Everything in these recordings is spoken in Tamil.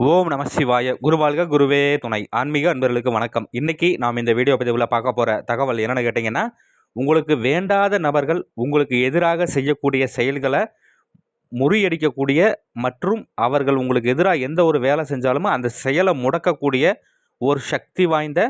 ஓம் நம சிவாய. குருவாழ்க குருவே துணை. ஆன்மீக அன்பர்களுக்கு வணக்கம். இன்னைக்கு நாம் இந்த வீடியோ பதிவில் பார்க்க போகிற தகவல் என்னென்னு கேட்டிங்கன்னா உங்களுக்கு வேண்டாத நபர்கள் உங்களுக்கு எதிராக செய்யக்கூடிய செயல்களை முறியடிக்கக்கூடிய மற்றும் அவர்கள் உங்களுக்கு எதிராக எந்த ஒரு வேலை செஞ்சாலுமோ அந்த செயலை முடக்கக்கூடிய ஒரு சக்தி வாய்ந்த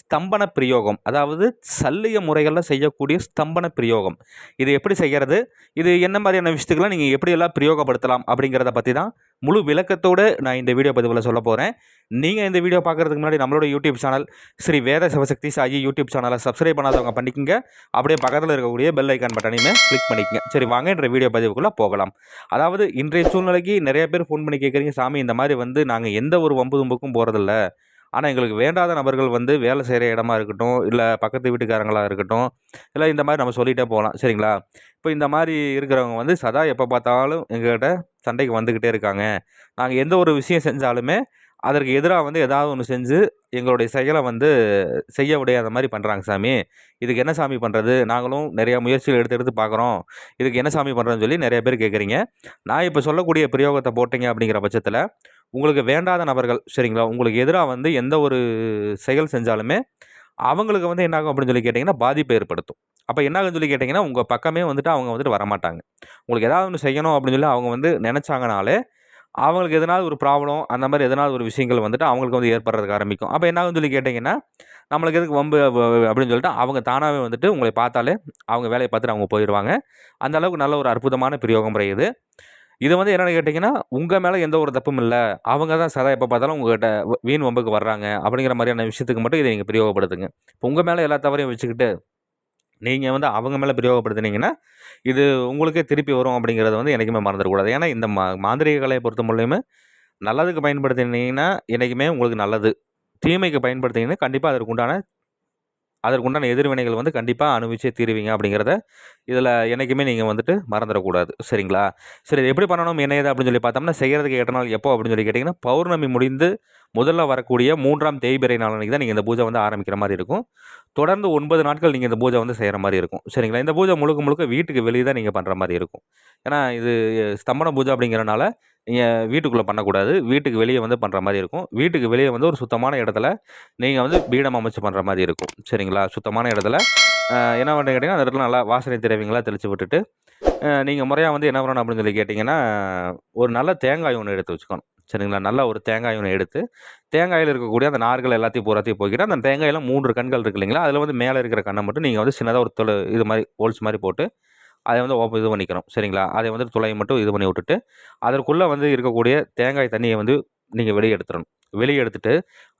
ஸ்தம்பன பிரயோகம். அதாவது சல்லிய முறைகளில் செய்யக்கூடிய ஸ்தம்பன பிரயோகம். இது எப்படி செய்கிறது இது என்ன மாதிரியான விஷயத்துக்கெல்லாம் நீங்கள் எப்படியெல்லாம் பிரயோகப்படுத்தலாம் அப்படிங்கிறத பற்றி தான் முழு விளக்கத்தோடு நான் இந்த வீடியோ பதிவில் சொல்ல போகிறேன் நீங்கள் இந்த வீடியோ பார்க்குறதுக்கு முன்னாடி நம்மளோட YouTube channel Sri Veda Sivasakthi Sai YouTube சேனலை சப்ஸ்கிரைப் பண்ணாதவங்க பண்ணிக்கங்க. அப்படியே பக்கத்தில் இருக்கக்கூடிய பெல் ஐக்கான் பட்டனையுமே கிளிக் பண்ணிக்கங்க. சரி வாங்க என்ற வீடியோ பதிவுக்குள்ளே போகலாம். அதாவது இன்றைய சூழ்நிலைக்கு நிறைய பேர் ஃபோன் பண்ணி கேட்குறீங்க சாமி இந்த மாதிரி வந்து நாங்கள் எந்த ஒரு வம்பு தும்புக்கும் போகிறதில்ல ஆனால் எங்களுக்கு வேண்டாத நபர்கள் வந்து வேலை செய்கிற இடமா இருக்கட்டும் இல்லை பக்கத்து வீட்டுக்காரங்களாக இருக்கட்டும் இல்லை இந்த மாதிரி நம்ம சொல்லிகிட்டே போகலாம். சரிங்களா? இப்போ இந்த மாதிரி இருக்கிறவங்க வந்து சதா எப்போ பார்த்தாலும் எங்கள்கிட்ட சண்டைக்கு வந்துக்கிட்டே இருக்காங்க. நாங்கள் எந்த ஒரு விஷயம் செஞ்சாலுமே அதற்கு எதிராக வந்து ஏதாவது ஒன்று செஞ்சு எங்களுடைய செயலை வந்து செய்ய விடையாத மாதிரி பண்ணுறாங்க சாமி. இதுக்கு என்ன சாமி பண்ணுறது நாங்களும் நிறையா முயற்சிகள் எடுத்து எடுத்து பார்க்குறோம். இதுக்கு என்ன சாமி பண்ணுறோன்னு சொல்லி நிறைய பேர் கேட்குறீங்க. நான் இப்போ சொல்லக்கூடிய பிரயோகத்தை போட்டீங்க அப்படிங்கிற பட்சத்தில் உங்களுக்கு வேண்டாத நபர்கள் சரிங்களா? உங்களுக்கு எதிராக வந்து எந்த ஒரு செயல் செஞ்சாலுமே அவங்களுக்கு வந்து என்னாகும் அப்படின்னு சொல்லி கேட்டிங்கன்னா பாதிப்பு ஏற்படுத்தும். அப்போ என்னாகுன்னு சொல்லி கேட்டிங்கன்னா உங்கள் பக்கமே வந்துட்டு அவங்க வந்துட்டு வரமாட்டாங்க. உங்களுக்கு ஏதாவது ஒன்று செய்யணும் அப்படின்னு சொல்லி அவங்க வந்து நினச்சாங்கனாலே அவங்களுக்கு எதனாவது ஒரு ப்ராப்ளம் அந்த மாதிரி எதனால் ஒரு விஷயங்கள் வந்துட்டு அவங்களுக்கு வந்து ஏற்படுறதுக்கு ஆரம்பிக்கும். அப்போ என்னாகும் சொல்லி கேட்டிங்கன்னா நம்மளுக்கு எதுக்கு வம்பு அப்படின்னு சொல்லிட்டு அவங்க தானாகவே வந்துட்டு உங்களை பார்த்தாலே அவங்க வேலையை பார்த்துட்டு அவங்க போயிடுவாங்க. அந்த அளவுக்கு நல்ல ஒரு அற்புதமான பிரயோகம் முறை இது. இது வந்து என்னென்னு கேட்டிங்கன்னா உங்கள் மேலே எந்த ஒரு தப்பும் இல்லை. அவங்க தான் சதா எப்போ பார்த்தாலும் உங்கள்கிட்ட வீண் வம்புக்கு வர்றாங்க அப்படிங்கிற மாதிரியான விஷயத்துக்கு மட்டும் இதை நீங்கள் பிரயோகப்படுத்துங்க. இப்போ உங்கள் மேலே எல்லா தவறையும் வச்சுக்கிட்டு நீங்கள் வந்து அவங்க மேலே பிரயோகப்படுத்துனீங்கன்னா இது உங்களுக்கே திருப்பி வரும் அப்படிங்கிறத வந்து என்றைக்குமே மறந்துடக்கூடாது. ஏன்னா இந்த மா மாந்திரிக கலையை பொறுத்த மூலியமே நல்லதுக்கு பயன்படுத்தினீங்கன்னா என்றைக்குமே உங்களுக்கு நல்லது. தீமைக்கு பயன்படுத்தினீங்கன்னா கண்டிப்பாக அதற்கு உண்டான அதற்குண்டான எதிர்வினைகள் வந்து கண்டிப்பாக அனுபவிச்சே தீருவீங்க அப்படிங்கிறத இதில் என்றைக்குமே நீங்கள் வந்துட்டு மறந்துடக்கூடாது. சரிங்களா? சரி எப்படி பண்ணணும்? என்ன ஏது அப்படின்னு சொல்லி பார்த்தோம்னா செய்கிறதுக்கு எட்ட நாள் எப்போ அப்படின்னு சொல்லி கேட்டிங்கன்னா பௌர்ணமி முடிந்து முதல்ல வரக்கூடிய மூன்றாம் தேய்பிறை நாள் அன்றைக்கி தான் நீங்கள் இந்த பூஜை வந்து ஆரம்பிக்கிற மாதிரி இருக்கும். தொடர்ந்து ஒன்பது நாட்கள் நீங்கள் இந்த பூஜை வந்து செய்கிற மாதிரி இருக்கும். சரிங்களா? இந்த பூஜை முழுக்க முழுக்க வீட்டுக்கு வெளியே தான் நீங்கள் பண்ணுற மாதிரி இருக்கும். ஏன்னா இது ஸ்தம்பன பூஜை அப்படிங்கிறனால நீங்கள் வீட்டுக்குள்ளே பண்ணக்கூடாது. வீட்டுக்கு வெளியே வந்து பண்ணுற மாதிரி இருக்கும். வீட்டுக்கு வெளியே வந்து ஒரு சுத்தமான இடத்துல நீங்கள் வந்து பீடம் அமைச்சு பண்ணுற மாதிரி இருக்கும். சரிங்களா? சுத்தமான இடத்துல என்ன பண்ணுறீங்க கேட்டிங்கன்னா அந்த இடத்துல நல்லா வாசனை திரவியங்களா தெளித்து விட்டுட்டு நீங்கள் முறையாக வந்து என்ன பண்ணணும் அப்படின்னு சொல்லி கேட்டிங்கன்னா ஒரு நல்ல தேங்காய் ஒன்று எடுத்து வச்சுக்கணும். சரிங்களா? நல்லா ஒரு தேங்காய் ஒன்று எடுத்து தேங்காயில் இருக்கக்கூடிய அந்த நார்கள் எல்லாத்தையும் பூராத்தையும் போய்க்கிட்டு அந்த தேங்காயில் மூன்று கண்கள் இருக்கு இல்லைங்களா? அதில் வந்து மேலே இருக்கிற கண்ணை மட்டும் நீங்கள் வந்து சின்னதாக ஒரு தொலை இது மாதிரி ஹோல்ஸ் மாதிரி போட்டு அதை வந்து ஓப்பன் இது பண்ணிக்கணும். சரிங்களா? அதை வந்து துளையை மட்டும் இது பண்ணி விட்டுட்டு அதற்குள்ளே வந்து இருக்கக்கூடிய தேங்காய் தண்ணியை வந்து நீங்கள் வெளியே எடுத்துடணும். வெளியே எடுத்துட்டு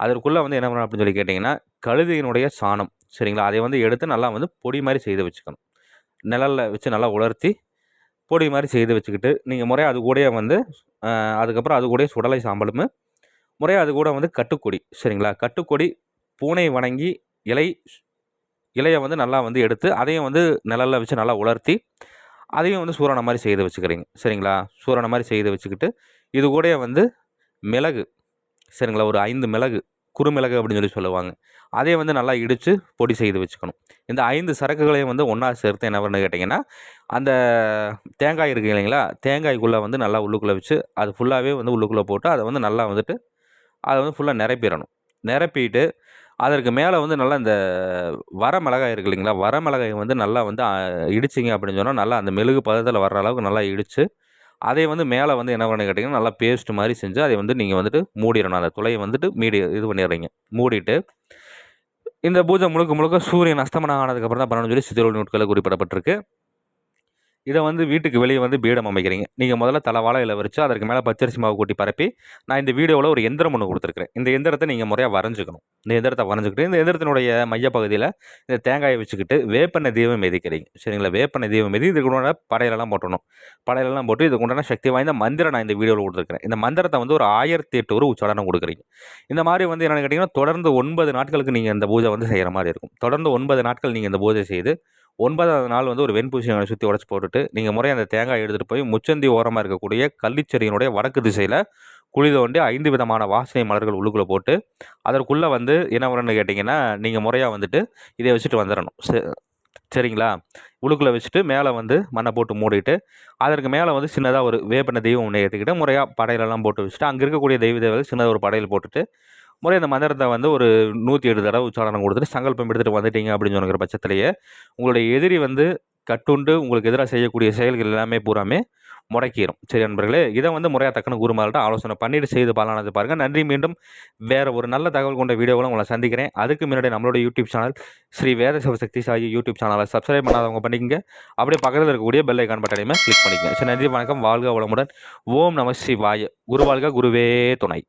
அதற்குள்ளே வந்து என்ன பண்ணணும் அப்படின்னு சொல்லி கேட்டிங்கன்னா கழுதையினுடைய சாணம் சரிங்களா? அதை வந்து எடுத்து நல்லா வந்து பொடி மாதிரி செய்து வச்சுக்கணும். நிழலில் வச்சு நல்லா உலர்த்தி பொடி மாதிரி செய்து வச்சுக்கிட்டு நீங்கள் முறையாக அது கூடயே வந்து அதுக்கப்புறம் அது கூடயே சுடலை சாம்பலும் முறையாக அது கூட வந்து கட்டுக்கொடி சரிங்களா? கட்டுக்கொடி பூனை வணங்கி இலை இலையை வந்து நல்லா வந்து எடுத்து அதையும் வந்து நிழலில் வச்சு நல்லா உலர்த்தி அதையும் வந்து சூரண மாதிரி செய்து வச்சுக்கிறீங்க சரிங்களா? சூரண மாதிரி செய்து வச்சுக்கிட்டு இது கூடயே வந்து மிளகு சரிங்களா? ஒரு ஐந்து மிளகு குறுமிளகு அப்படின்னு சொல்லி சொல்லுவாங்க. அதை வந்து நல்லா இடித்து பொடி செய்து வச்சுக்கணும். இந்த ஐந்து சரக்குகளையும் வந்து ஒன்றா சேர்த்து என்ன பண்ணு கேட்டிங்கன்னா அந்த தேங்காய் இருக்கு இல்லைங்களா? தேங்காய்க்குள்ளே வந்து நல்லா உள்ளுக்குள்ளே வச்சு அது ஃபுல்லாகவே வந்து உள்ளுக்குள்ளே போட்டு அதை வந்து நல்லா வந்துட்டு அதை வந்து ஃபுல்லாக நிரப்பிடணும். நிரப்பிட்டு அதற்கு மேலே வந்து நல்லா இந்த வர மிளகாய் இருக்கு இல்லைங்களா? வர மிளகாய் வந்து நல்லா வந்து இடிச்சிங்க அப்படின்னு சொன்னால் நல்லா அந்த மெழுகு பதத்தில் வர்ற அளவுக்கு நல்லா இடித்து அதை வந்து மேலே வந்து என்ன பண்ணு கேட்டிங்கன்னா நல்லா பேஸ்ட் மாதிரி செஞ்சு அதை வந்து நீங்கள் வந்துட்டு மூடிடணும். அந்த துளையை வந்துட்டு மீடி இது பண்ணிடுறீங்க. மூடிட்டு இந்த பூஜை முழுக்க முழுக்க சூரியன் அஸ்தமனம் ஆனதுக்கப்புறம் தான் பண்ணணும்னு சொல்லி சித்திரோல் நூட்களில் குறிப்பிடப்பட்டிருக்கு. இதை வந்து வீட்டுக்கு வெளியே வந்து பீடம் அமைக்கிறீங்க. நீங்கள் முதல்ல தலவாழை இலை வரிச்சு அதற்கு மேலே பச்சரிசி மாவு கூட்டி பரப்பி நான் இந்த வீடியோவில் ஒரு எந்திரம் ஒன்று கொடுத்துருக்குறேன். இந்த எந்திரத்தை நீங்கள் முறையாக வரைஞ்சிக்கணும். இந்த எந்திரத்தை வரைஞ்சிக்கிட்டு இந்த எந்திரத்தினுடைய மையப்பகுதியில் இந்த தேங்காயை வச்சுக்கிட்டு வேப்பெண்ணெய் தீபம் மிதிக்கிறீங்க. சரிங்களா? வேப்பெண்ணெய் தீபம் மிதி இதுக்கு உண்டான படையிலெல்லாம் போட்டணும் படையிலெல்லாம் போட்டு இதுக்கு உண்டான சக்தி வாய்ந்த மந்திரம் நான் இந்த வீடியோவில் கொடுத்துருக்கிறேன். இந்த மந்திரத்தை வந்து ஒரு ஆயிரத்தி எட்டு ஒரு உச்சடனம் கொடுக்குறீங்க. இந்த மாதிரி வந்து என்னென்னு கேட்டிங்கன்னா தொடர்ந்து ஒன்பது நாட்களுக்கு நீங்கள் இந்த பூஜை வந்து செய்கிற மாதிரி இருக்கும். தொடர்ந்து ஒன்பது நாட்கள் நீங்கள் இந்த பூஜை செய்து ஒன்பதாவது நாள் வந்து ஒரு வெண்பூசணியை சுற்றி உடச்சி போட்டுட்டு நீங்கள் முறையாக அந்த தேங்காய் எடுத்துகிட்டு போய் முச்சந்தி ஓரமாக இருக்கக்கூடிய கள்ளிச்செடியினுடைய வடக்கு திசையில் குழி தோண்டி ஐந்து விதமான வாசனை மலர்கள் உள்ளுக்குள்ளே போட்டு அதற்குள்ளே வந்து என்ன வரணும்னு கேட்டிங்கன்னா நீங்கள் முறையாக வந்துட்டு இதை வச்சுட்டு வந்துடணும் சரிங்களா? உழுக்குள்ளே வச்சுட்டு மேலே வந்து மண்ணை போட்டு மூடிட்டு அதற்கு மேலே வந்து சின்னதாக ஒரு வேப்பன தெய்வம் ஒன்று ஏற்றிக்கிட்டு முறையாக படையிலெல்லாம் போட்டு வச்சுட்டு அங்கே இருக்கக்கூடிய தெய்வ தேவதை சின்னதாக ஒரு படையல் போட்டுட்டு முறை அந்த மந்திரத்தை வந்து ஒரு நூற்றி எட்டு தடவை உச்சாரணம் கொடுத்துட்டு சங்கல்பம் எடுத்துகிட்டு வந்துட்டீங்க அப்படின்னு சொன்னிக்கிற பட்சத்திலேயே உங்களுடைய எதிரி வந்து கட்டுண்டு உங்களுக்கு எதிராக செய்யக்கூடிய செயல்கள் எல்லாமே பூராமே முடக்கிடும் சரி நண்பர்களே இதை வந்து முறையாக தக்கன குருமார்கிட்ட ஆலோசனை பண்ணிட்டு செய்து பலனானது பாருங்கள் நன்றி மீண்டும் வேறு ஒரு நல்ல தகவல் கொண்ட வீடியோவில் உங்களை சந்திக்கிறேன். அதுக்கு முன்னாடி நம்மளோட YouTube channel Sri Veda Sivasakthi Sai YouTube சேனலை சப்ஸ்கிரைப் பண்ணாதவங்க பண்ணிக்கங்க. அப்படியே பக்கத்தில் இருக்கக்கூடிய பெல் ஐக்கான் பட்டனையுமே கிளிக் பண்ணிக்கங்க. சரி நன்றி வணக்கம். வாழ்க வளமுடன். ஓம் நம சிவாய. குரு வாழ்க குருவே துணை.